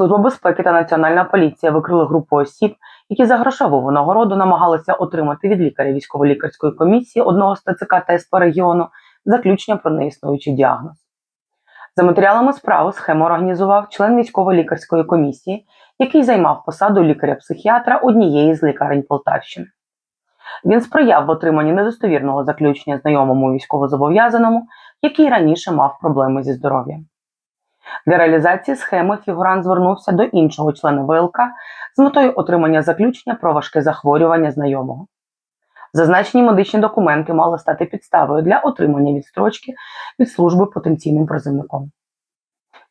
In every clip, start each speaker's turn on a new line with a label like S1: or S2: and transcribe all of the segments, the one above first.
S1: Служба безпеки та Національна поліція викрили групу осіб, які за грошову винагороду намагалися отримати від лікаря військово-лікарської комісії одного з ТЦК та СП регіону заключення про неіснуючий діагноз. За матеріалами справи схему організував член військово-лікарської комісії, який займав посаду лікаря-психіатра однієї з лікарень Полтавщини. Він сприяв в отриманні недостовірного заключення знайомому військовозобов'язаному, який раніше мав проблеми зі здоров'ям. Для реалізації схеми фігурант звернувся до іншого члена ВЛК з метою отримання заключення про важке захворювання знайомого. Зазначені медичні документи мали стати підставою для отримання відстрочки від служби потенційним призовником.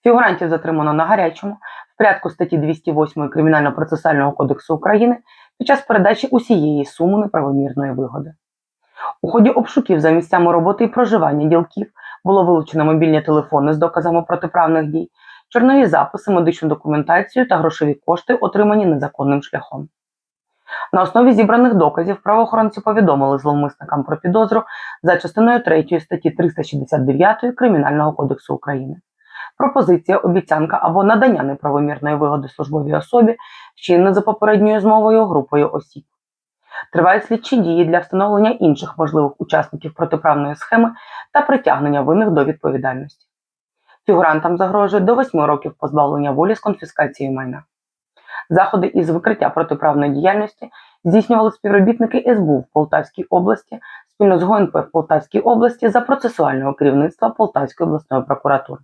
S1: Фігурантів затримано на гарячому в порядку статті 208 Кримінально-процесуального кодексу України під час передачі усієї суми неправомірної вигоди. У ході обшуків за місцями роботи і проживання ділків було вилучено мобільні телефони з доказами протиправних дій, чорнові записи, медичну документацію та грошові кошти, отримані незаконним шляхом. На основі зібраних доказів правоохоронці повідомили зловмисникам про підозру за частиною 3 статті 369 Кримінального кодексу України. Пропозиція, обіцянка або надання неправомірної вигоди службовій особі вчинена за попередньою змовою групою осіб. Тривають слідчі дії для встановлення інших можливих учасників протиправної схеми та притягнення винних до відповідальності. Фігурантам загрожує до 8 років позбавлення волі з конфіскацією майна. Заходи із викриття протиправної діяльності здійснювали співробітники СБУ в Полтавській області спільно з ГУНП в Полтавській області за процесуального керівництва Полтавської обласної прокуратури.